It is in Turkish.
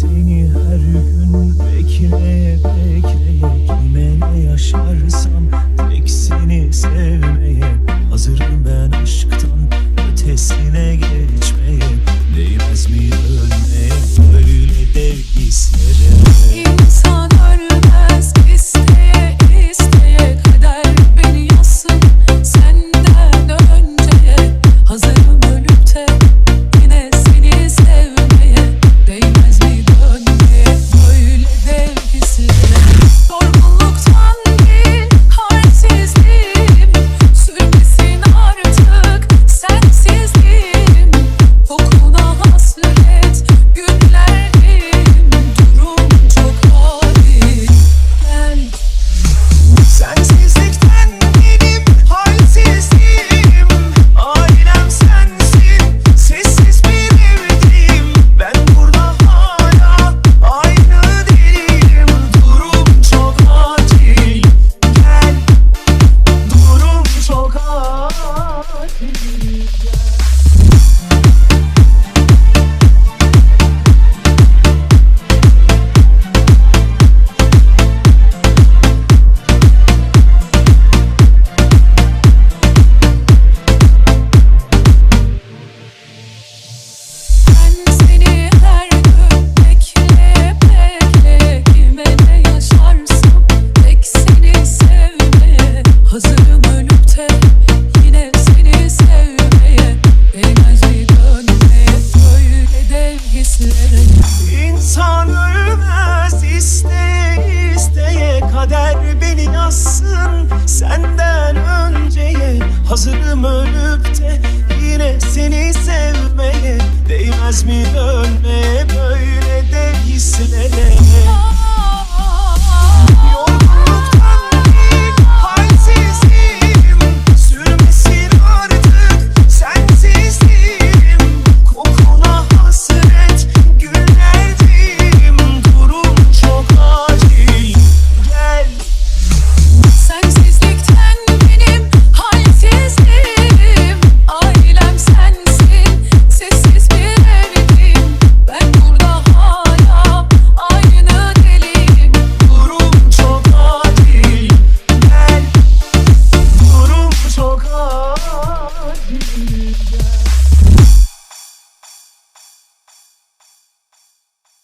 Seni her gün bekleye bekleye Kime ne yaşarsam tek seni sevmeye Hazırım ben aşktan ötesine geçmeye. Değmez mi ölmeye? Böyle dev hislere dev hislere İnsan ölmez isteye isteye kader beni yazsın. Senden önceye hazırım ölüp de yine seni sevmeye değmez mi dönmeye